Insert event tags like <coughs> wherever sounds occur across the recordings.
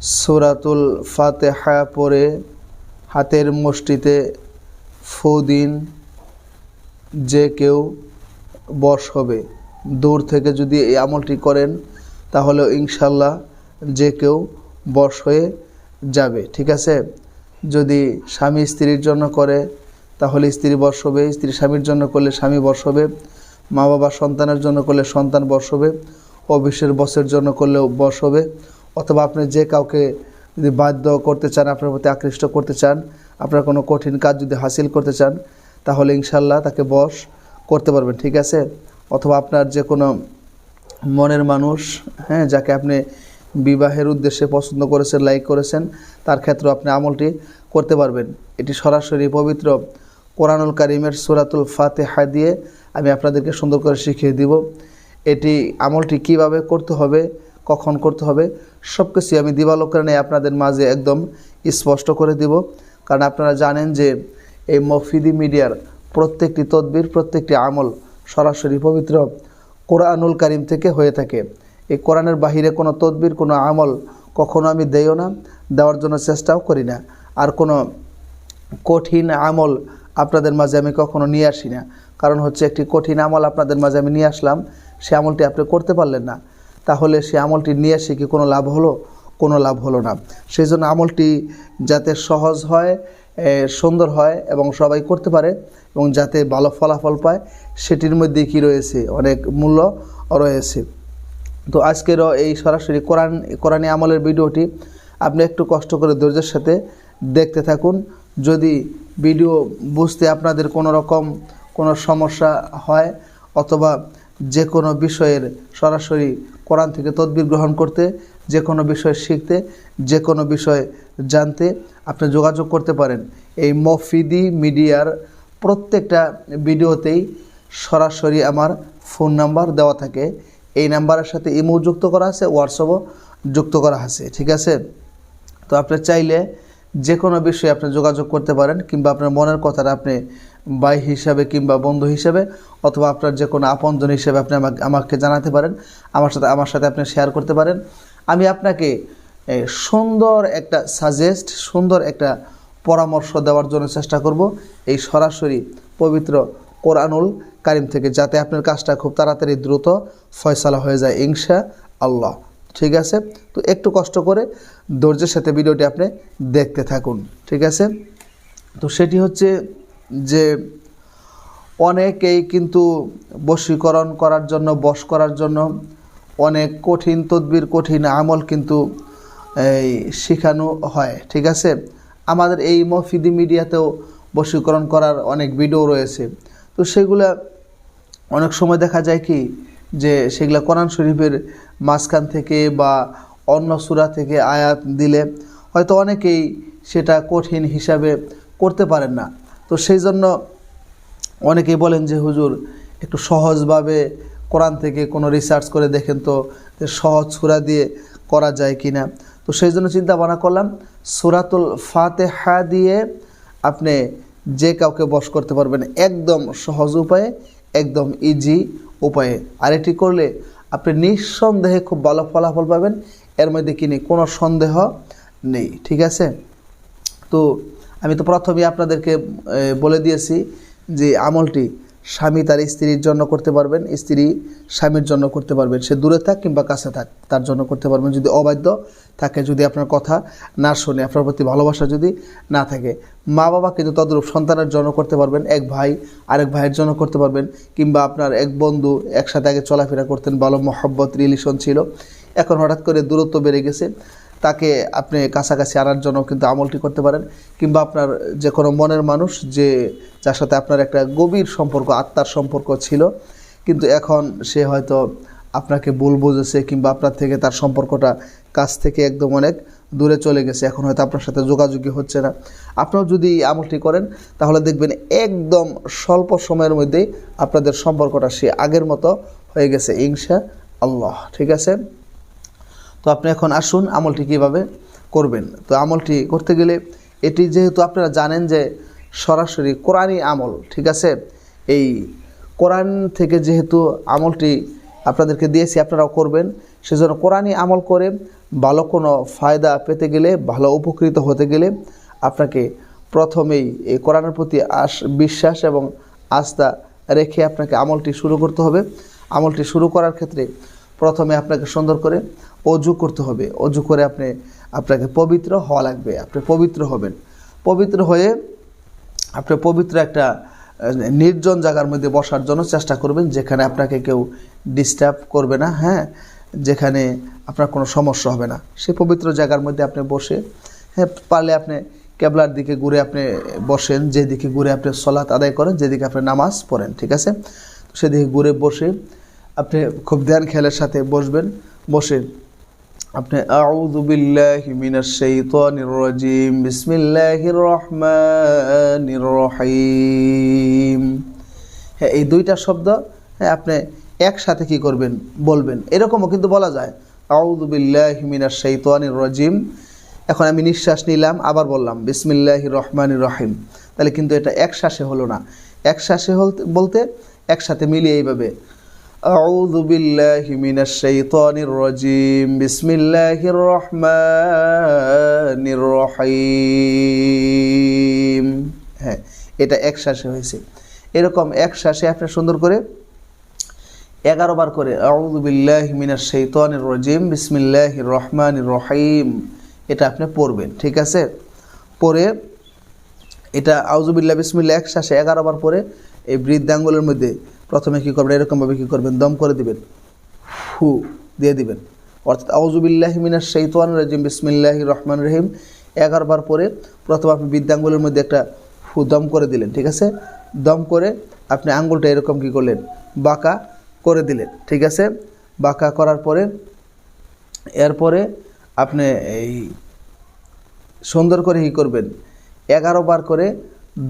সুরাতুল ফাতেহা পরে হাতের মুষ্টিতে ফু দিন, যে কেউ বশ হবে। দূর থেকে যদি এই আমলটি করেন তাহলে ইনশাল্লাহ যে কেউ বশ হয়ে যাবে, ঠিক আছে? যদি স্বামী স্ত্রীর জন্য করে, তাহলে স্ত্রী বশ হবে, স্ত্রী স্বামীর জন্য করলে স্বামী বশ হবে মা বাবা সন্তানের জন্য করলে সন্তান বশ হবে, অফিসের বসের জন্য করলেও বশ হবে অথবা আপনি যে কাউকে যদি বাধ্য করতে চান, আপনার প্রতি আকৃষ্ট করতে চান, আপনার কোনো কঠিন কাজ যদি হাসিল করতে চান, তাহলে ইনশাল্লাহ তাকে বশ করতে পারবেন, ঠিক আছে? অথবা আপনার যে কোনো মনের মানুষ হ্যাঁ যাকে আপনি বিবাহের উদ্দেশ্যে পছন্দ করেছেন লাইক করেছেন, তার ক্ষেত্রে আপনি আমলটি করতে পারবেন। এটি সরাসরি পবিত্র কোরআনুল কারিমের সুরাতুল ফাতেহা দিয়ে আমি আপনাদেরকে সুন্দর করে শিখিয়ে দিব। এটি আমলটি কীভাবে করতে হবে কখন করতে হবে সব কিছু আমি দিবালোকরণে আপনাদের মাঝে একদম স্পষ্ট করে দিব। কারণ আপনারা জানেন যে এই মফিদি মিডিয়ার প্রত্যেকটি তদবির, প্রত্যেকটি আমল সরাসরি পবিত্র কোরআনুল কারিম থেকে হয়ে থাকে। এই কোরআনের বাহিরে কোনো তদবির, কোনো আমল কখনো আমি দেইও না, দেওয়ার জন্য চেষ্টাও করি না। আর কোনো কঠিন আমল আপনাদের মাঝে আমি কখনো নিয়ে আসি না। কারণ হচ্ছে একটি কঠিন আমল আপনাদের মাঝে আমি নিয়ে আসলাম, সে আমলটি আপনি করতে পারলেন না। তাহলে সে আমলটি নিয়ে এসে কি কোনো লাভ হলো? কোনো লাভ হলো না। সেই জন্য আমলটি যাতে সহজ হয় সুন্দর হয় এবং সবাই করতে পারে এবং যাতে ভালো ফলাফল পায়, সেটির মধ্যে কি রয়েছে? অনেক মূল্য রয়েছে। তো আজকেরও এই সরাসরি কোরআন, কোরআনী আমলের ভিডিওটি আপনি একটু কষ্ট করে ধৈর্যের সাথে দেখতে থাকুন। যদি ভিডিও বুঝতে আপনাদের কোনো রকম কোনো সমস্যা হয় অথবা যে কোনো বিষয়ের সরাসরি কোরআন থেকে তদবির গ্রহণ করতে, যে কোনো বিষয় শিখতে, যে কোনো বিষয় জানতে আপনি যোগাযোগ করতে পারেন। এই মফিদি মিডিয়ার প্রত্যেকটা ভিডিওতেই সরাসরি আমার ফোন নাম্বার দেওয়া থাকে। এই নাম্বারের সাথে ইমো যুক্ত করা আছে, হোয়াটসঅ্যাপও যুক্ত করা আছে, ঠিক আছে? তো আপনি চাইলে যে কোনো বিষয়ে আপনি যোগাযোগ করতে পারেন, কিংবা আপনার মনের কথাটা আপনি ভাই হিসাবে কিংবা বন্ধু হিসাবে, অথবা আপনার যে কোনো আপনজন হিসাবে আপনি আমাকে আমাকে জানাতে পারেন, আমার সাথে আমার সাথে আপনি শেয়ার করতে পারেন। আমি আপনাকে সুন্দর একটা সাজেস্ট সুন্দর একটা পরামর্শ দেওয়ার জন্য চেষ্টা করব এই সরাসরি পবিত্র কোরআনুল কারিম থেকে, যাতে আপনার কাজটা খুব তাড়াতাড়ি দ্রুত ফয়সালা হয়ে যায় ইনশা আল্লাহ ঠিক আছে? তো একটু কষ্ট করে ধৈর্যের সাথে ভিডিওটি আপনি দেখতে থাকুন। ঠিক আছে? তো সেটি হচ্ছে যে অনেকেই কিন্তু বশীকরণ করার জন্য, বশ করার জন্য অনেক কঠিন, তদবির, কঠিন আমল কিন্তু এই শেখানো হয়, ঠিক আছে? আমাদের এই মফিদি মিডিয়াতেও বশীকরণ করার অনেক ভিডিও রয়েছে। তো সেগুলা অনেক সময় দেখা যায় কি যে সেগুলা কোরআন শরীফের মাঝখান থেকে বা অন্য সুরা থেকে আয়াত দিলে হয়তো অনেকেই সেটা কঠিন হিসাবে করতে পারেন না। তো সেই জন্য অনেকেই বলেন যে, হুজুর, একটু সহজভাবে কোরআন থেকে কোনো রিসার্চ করে দেখেন তো সহজ সুরা দিয়ে করা যায় কি না তো সেই জন্য চিন্তা ভাবনা করলাম, সুরাতুল ফাতেহা দিয়ে আপনি যে কাউকে বশ করতে পারবেন একদম সহজ উপায়ে, একদম ইজি উপায়ে। আর এটি করলে আপনি নিঃসন্দেহে খুব ভালো ফলাফল পাবেন। এর মধ্যে কি নেই? কোনো সন্দেহ নেই। ঠিক আছে? তো আমি তো প্রথমেই আপনাদেরকে বলে দিয়েছি যে আমলটি স্বামী তার স্ত্রীর জন্য করতে পারবেন, স্ত্রী স্বামীর জন্য করতে পারবেন। সে দূরে থাক কিংবা কাছে থাক, তার জন্য করতে পারবেন। যদি অবাধ্য থাকে যদি আপনার কথা না শোনে, আপনার প্রতি ভালোবাসা যদি না থাকে, মা বাবা কিন্তু তদ্রূপ সন্তানের জন্য করতে পারবেন, এক ভাই আরেক ভাইয়ের জন্য করতে পারবেন, কিংবা আপনার এক বন্ধু একসাথে আগে চলাফেরা করতেন, ভালো মহব্বত রিলেশন ছিল। এখন হঠাৎ করে দূরত্ব বেড়ে গেছে। তাকে আপনি কাছাকাছি আনার জন্য কিন্তু আমলটি করতে পারেন, কিংবা আপনার যে কোনো মনের মানুষ যে, যার সাথে আপনার একটা গভীর সম্পর্ক, আত্মার সম্পর্ক ছিল, কিন্তু এখন সে হয়তো আপনাকে ভুল বুঝেছে, কিংবা আপনার থেকে তার সম্পর্কটা কাছ থেকে একদম অনেক দূরে চলে গেছে, এখন হয়তো আপনার সাথে যোগাযোগই হচ্ছে না। আপনারাও যদি আমলটি করেন, তাহলে দেখবেন একদম স্বল্প সময়ের মধ্যেই আপনাদের সম্পর্কটা সে আগের মতো হয়ে গেছে ইনশা আল্লাহ ঠিক আছে? তো আপনি এখন আসুন আমলটি কীভাবে করবেন। তো আমলটি করতে গেলে এটি যেহেতু আপনারা জানেন যে সরাসরি কোরআনই আমল, ঠিক আছে? এই কোরআন থেকে যেহেতু আমলটি আপনাদেরকে দিয়েছি, আপনারাও করবেন। সেজন্য কোরআনই আমল করে ভালো কোনো ফায়দা পেতে গেলে, ভালো উপকৃত হতে গেলে আপনাকে প্রথমেই এই কোরআনের প্রতি আস, বিশ্বাস এবং আস্থা রেখে আপনাকে আমলটি শুরু করতে হবে। আমলটি শুরু করার ক্ষেত্রে প্রথমে আপনাকে সুন্দর করে অজু করতে হবে। অজু করে আপনি, আপনাকে পবিত্র হওয়া লাগবে। আপনি পবিত্র হবেন। পবিত্র হয়ে আপনি পবিত্র একটা নির্জন জায়গার মধ্যে বসার জন্য চেষ্টা করবেন, যেখানে আপনাকে কেউ ডিস্টার্ব করবে না হ্যাঁ? যেখানে আপনার কোনো সমস্যা হবে না। সেই পবিত্র জায়গার মধ্যে আপনি বসে হ্যাঁ পারলে আপনি কেবলার দিকে ঘুরে আপনি বসেন, যেদিকে ঘুরে আপনি সলাৎ আদায় করেন, যেদিকে আপনি নামাজ পড়েন, ঠিক আছে? সেদিকে ঘুরে বসে আপনি খুব ধ্যান খেয়ালের সাথে বসবেন, বসে আপনি, আউযু বিল্লাহি মিনাশ শাইতানির রাজিম, বিসমিল্লাহির রহমানির রহিম। হ্যাঁ এই দুইটা শব্দ হ্যাঁ আপনি একসাথে কি করবেন, বলবেন। এরকমও কিন্তু বলা যায়, আউযু বিল্লাহি মিনাশ শাইতানির রাজিম। এখন আমি নিঃশ্বাস নিলাম, আবার বললাম, বিসমিল্লাহির রহমানির রহিম। তাহলে কিন্তু এটা একশ্বাসে হলো না। একশ্বাসে বলতে একসাথে মিলিয়ে এইভাবে أعوذ بالله من الشيطان الرجيم بسم الله الرحمن الرحيم হ্যাঁ এটা এক শ্বাসে হয়েছে এরকম এক শ্বাসে আপনি সুন্দর করে এগারো বার করে আউযু বিল্লাহি মিনাশ শাইতানির রাজিম বিসমিল্লাহির রহমানির রহিম এটা আপনি পড়বেন ঠিক আছে পরে এটা আউজুবিল্লাহ বিসমিল্লা এক শ্বাসে এগারো বার পরে এই বৃদ্ধাঙ্গুলের মধ্যে প্রথমে কী করবেন? এরকমভাবে কী করবেন? দম করে দিবেন। ফু দিয়ে দিবেন। অর্থাৎ আউজুবিল্লাহ মিনার শৈতান রাজিম বিসমিল্লাহ রহমান রহিম। এগারো বার পরে প্রথম আপনি বৃদ্ধাঙ্গুলের মধ্যে একটা ফু দম করে দিলেন, ঠিক আছে? দম করে আপনি আঙ্গুলটা এরকম কী করলেন? বাঁকা করে দিলেন, ঠিক আছে? বাঁকা করার পরে, এরপরে আপনি এই সুন্দর করে ই করবেন? এগারো বার করে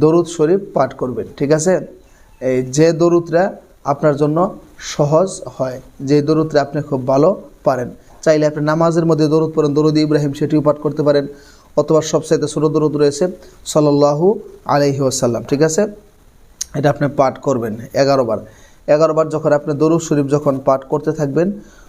দরুদ শরীফ পাঠ করবেন, ঠিক আছে? এই যে দরুদটা আপনার জন্য সহজ হয়, যে দরুদটা আপনি খুব ভালো পারেন। চাইলে আপনি নামাজের মধ্যে দরুদ পড়েন, দরুদ ইব্রাহিম সেটিও পাঠ করতে পারেন, অথবা সবচাইতে ছোটো দরুদ রয়েছে সাল্লাল্লাহু আলাইহি ওয়াসাল্লাম, ঠিক আছে? এটা আপনি পাঠ করবেন এগারো বার। এগারো বার যখন আপনি দরুদ শরীফ যখন পাঠ করতে থাকবেন,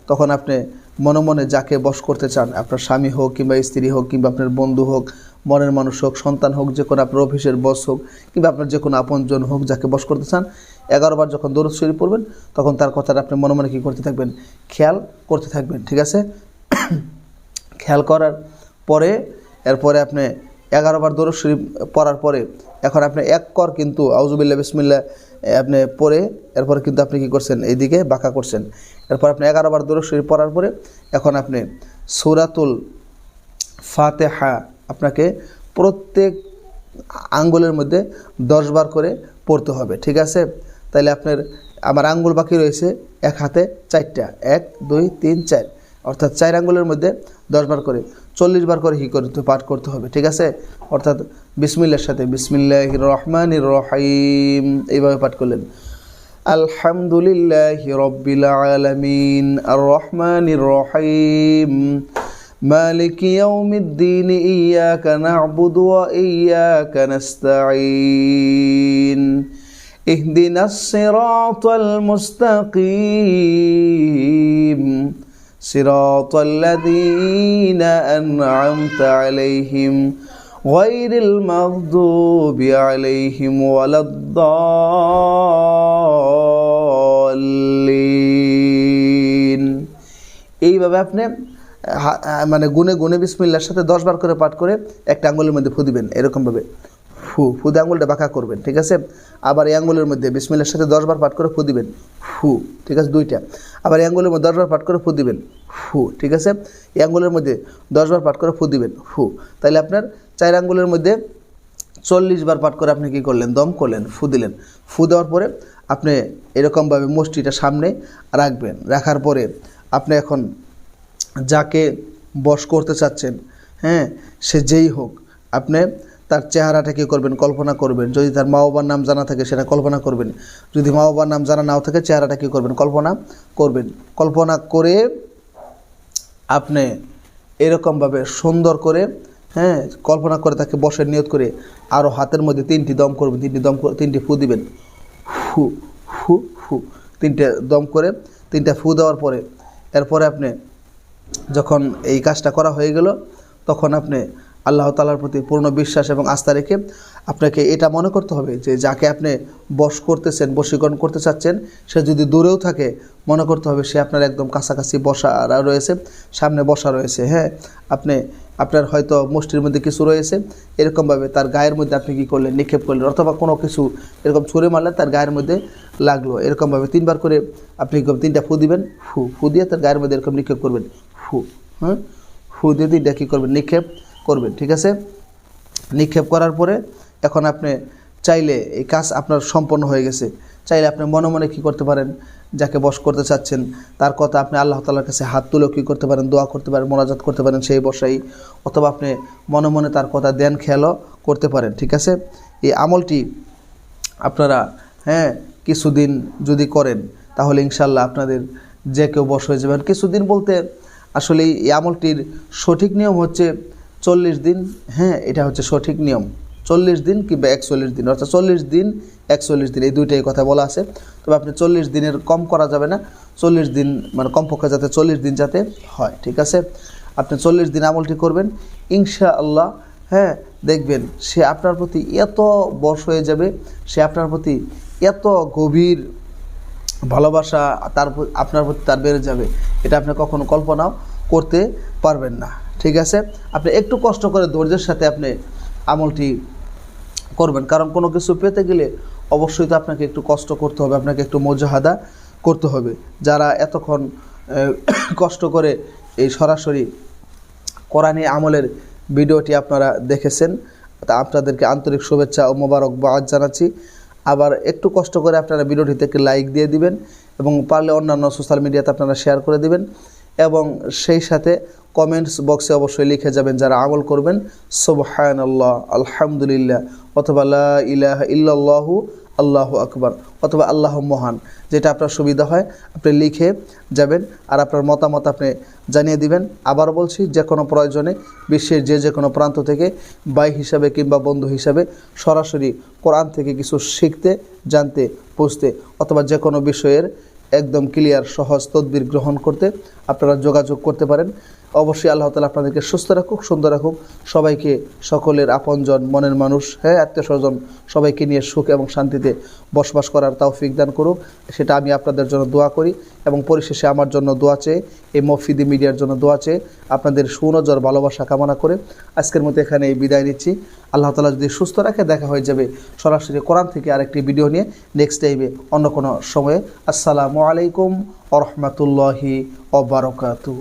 তখন আপনি মনে মনে যাকে বশ করতে চান, আপনার স্বামী হোক কিংবা স্ত্রী হোক কিংবা আপনার বন্ধু হোক, মনের মানুষ হোক, সন্তান হোক, যে কোনো আপনার অফিসের বস হোক কিংবা আপনার যে কোনো আপনজন হোক যাকে বশ করতে চান, এগারো বার যখন দরুদ শরীফ পড়বেন, তখন তার কথাটা আপনি মনে মনে কী করতে থাকবেন? খেয়াল করতে থাকবেন, ঠিক আছে? <coughs> খেয়াল করার পরে, এরপরে আপনি এগারো বার দরুদ শরীফ পড়ার পরে, এখন আপনি এক কর কিন্তু আউজুবিল্লা বিসমিল্লা আপনি পরে এরপরে কিন্তু আপনি কী করছেন? এইদিকে বাঁকা করছেন। এরপর আপনি এগারো বার দরুদ শরীফ পড়ার পরে এখন আপনি সুরাতুল ফাতেহা আপনাকে প্রত্যেক আঙ্গুলের মধ্যে দশ বার করে পড়তে হবে, ঠিক আছে? তাহলে আপনার, আমার আঙ্গুল বাকি রয়েছে এক হাতে চারটা, এক, দুই, তিন, চার। অর্থাৎ চার আঙ্গুলের মধ্যে দশ বার করে, চল্লিশ বার করে হি করতে, পাঠ করতে হবে, ঠিক আছে? অর্থাৎ বিসমিল্লার সাথে বিসমিল্লাহ রহমান রহিম এইভাবে পাঠ করলেন আলহামদুলিল্লাহ রব্বিল আলামিন আর রহমানির রহিম مالك يوم الدين إياك نعبد وإياك نستعين اهدنا الصراط المستقيم صراط الذين أنعمت عليهم غير المغضوب عليهم ولا الضالين এইভাবে আপনি হা- আহ, মানে গুনে গুনে বিসমিল্লার সাথে দশ বার করে পাঠ করে একটা আঙ্গুলের মধ্যে ফু দিবেন এরকমভাবে ফু ফুদে আঙ্গুলটা বাঁকা করবেন ঠিক আছে আবার এই আঙ্গুলের মধ্যে বিসমিল্লার সাথে দশ বার পাঠ করে ফু দিবেন ফু ঠিক আছে দুইটা আবার এই আঙ্গুলের মধ্যে দশ বার পাঠ করে ফু দিবেন ফু ঠিক আছে এই আঙ্গুলের মধ্যে দশ বার পাঠ করে ফু দিবেন ফু তাহলে আপনার চার আঙ্গুলের মধ্যে চল্লিশ বার পাঠ করে আপনি কী করলেন? দম করলেন, ফু দিলেন। ফু দেওয়ার পরে আপনি এরকমভাবে মুষ্টিটা সামনে রাখবেন। রাখার পরে আপনি এখন যাকে বশ করতে চাচ্ছেন হ্যাঁ সে যেই হোক, আপনি তার চেহারাটা কী করবেন? কল্পনা করবেন। যদি তার মা বাবার নাম জানা থাকে, সেটা কল্পনা করবেন। যদি মা বাবার নাম জানা নাও থাকে, চেহারাটা কী করবেন? কল্পনা করবেন। কল্পনা করে আপনি এরকমভাবে সুন্দর করে হ্যাঁ কল্পনা করে তাকে বসে নিয়ত করে আরও হাতের মধ্যে তিনটি দম করবেন তিনটি দম করে, তিনটি ফু দিবেন। ফু ফু ফু। তিনটে দম করে, তিনটা ফু দেওয়ার পরে, এরপরে আপনি যখন এই কাজটা করা হয়ে গেল, তখন আপনি আল্লাহ তালার প্রতি পূর্ণ বিশ্বাস এবং আস্থা রেখে আপনাকে এটা মনে করতে হবে যে যাকে আপনি বশ করতেছেন, বশীকরণ করতে চাচ্ছেন, সে যদি দূরেও থাকে, মনে করতে হবে সে আপনার একদম কাছাকাছি বসা রয়েছে, সামনে বসা রয়েছে। হ্যাঁ আপনি, আপনার হয়তো মুষ্টির মধ্যে কিছু রয়েছে, এরকমভাবে তার গায়ের মধ্যে আপনি কী করলেন, নিক্ষেপ করলেন, অথবা কোনো কিছু এরকম ছুঁড়ে মারলেন, তার গায়ের মধ্যে লাগল। এরকমভাবে তিনবার করে আপনি তিনটা ফু দিবেন, ফু ফু দিয়ে তার গায়ের মধ্যে এরকম নিক্ষেপ করবেন, ফু হ্যাঁ ফু দিয়ে তিনটা কী করবেন, নিক্ষেপ করবেন, ঠিক আছে? নিক্ষেপ করার পরে এখন আপনি চাইলে এই কাজ আপনার সম্পন্ন হয়ে গেছে। চাইলে আপনি মনে মনে কী করতে পারেন? যাকে বশ করতে চাচ্ছেন, তার কথা আপনি আল্লাহ তালার কাছে হাত তুলেও কী করতে পারেন, দোয়া করতে পারেন, মোনাজাত করতে পারেন সেই বসাই অথবা আপনি মনে মনে তার কথা দেন খেয়ালও করতে পারেন, ঠিক আছে? এই আমলটি আপনারা হ্যাঁ কিছুদিন যদি করেন, তাহলে ইনশাল্লাহ আপনাদের যে কেউ বশ হয়ে যাবেন। কিছুদিন বলতে আসলে এই আমলটির সঠিক নিয়ম হচ্ছে চল্লিশ দিন হ্যাঁ এটা হচ্ছে সঠিক নিয়ম। চল্লিশ দিন কিংবা একচল্লিশ দিন, অর্থাৎ চল্লিশ দিন, একচল্লিশ দিন, এই দুইটাই কথা বলা আছে। তবে আপনি চল্লিশ দিনের কম করা যাবে না। চল্লিশ দিন মানে কমপক্ষে যাতে চল্লিশ দিন যাতে হয়, ঠিক আছে? আপনি চল্লিশ দিন আমলটি করবেন ইনশা আল্লাহ হ্যাঁ দেখবেন সে আপনার প্রতি এত বর্ষ হয়ে যাবে, সে আপনার প্রতি এত গভীর ভালোবাসা তার আপনার প্রতি তার বেড়ে যাবে, এটা আপনি কখনো কল্পনাও করতে পারবেন না। ঠিক আছে? আপনি একটু কষ্ট করে ধৈর্যের সাথে আপনি আমলটি করবেন। কারণ কোনো কিছু পেতে গেলে অবশ্যই তো আপনাকে একটু কষ্ট করতে হবে, আপনাকে একটু মজাহাদা করতে হবে। যারা এতক্ষণ <coughs> কষ্ট করে এই সরাসরি কোরআনী আমলের ভিডিওটি আপনারা দেখেছেন, তা আপনাদেরকে আন্তরিক শুভেচ্ছা ও মোবারক বাদ জানাচ্ছি। আবার একটু কষ্ট করে আপনারা ভিডিওটিতে একটি লাইক দিয়ে দিবেন এবং পারলে অন্যান্য সোশ্যাল মিডিয়াতে আপনারা শেয়ার করে দিবেন। এবং সেই সাথে কমেন্টস বক্সে অবশ্যই লিখে যাবেন যারা আমল করবেন। সোবহান আল্লাহ আলহামদুলিল্লাহ, অথবা লা ইলাহা ইল্লাল্লাহু, আল্লাহ আকবার, অথবা আল্লাহ মহান, যেটা আপনার সুবিধা হয়, আপনি লিখে যাবেন। আর আপনার মতামত আপনি জানিয়ে দিবেন। আবার বলছি যে কোনো প্রয়োজনে বিশ্বের যে যে কোনো প্রান্ত থেকে বাই হিসাবে কিংবা বন্ধু হিসাবে সরাসরি কোরআন থেকে কিছু শিখতে, জানতে, বুঝতে, অথবা যে কোনো বিষয়ের একদম ক্লিয়ার সহজ তদবির গ্রহণ করতে আপনারা যোগাযোগ করতে পারেন। অবশ্যই আল্লাহ তালা আপনাদেরকে সুস্থ রাখুক, সুন্দর রাখুক। সবাইকে সকলের আপনজন, মনের মানুষ হ্যাঁ আত্মীয় স্বজন, সবাইকে নিয়ে সুখ এবং শান্তিতে বসবাস করার তৌফিক দান করুক। সেটা আমি আপনাদের জন্য দোয়া করি এবং পরিশেষে আমার জন্য দোয়া চেয়ে, এই মফিদি মিডিয়ার জন্য দোয়া চেয়ে আপনাদের সুনজর, ভালোবাসা কামনা করে আজকের মতো এখানে বিদায় নিচ্ছি। আল্লাহ তালা যদি সুস্থ রাখে, দেখা হয়ে যাবে সরাসরি কোরআন থেকে আরেকটি ভিডিও নিয়ে নেক্সট টাইমে অন্য কোনো সময়ে। আসসালামু আলাইকুম আ রহমতুল্লাহি অবরকাতু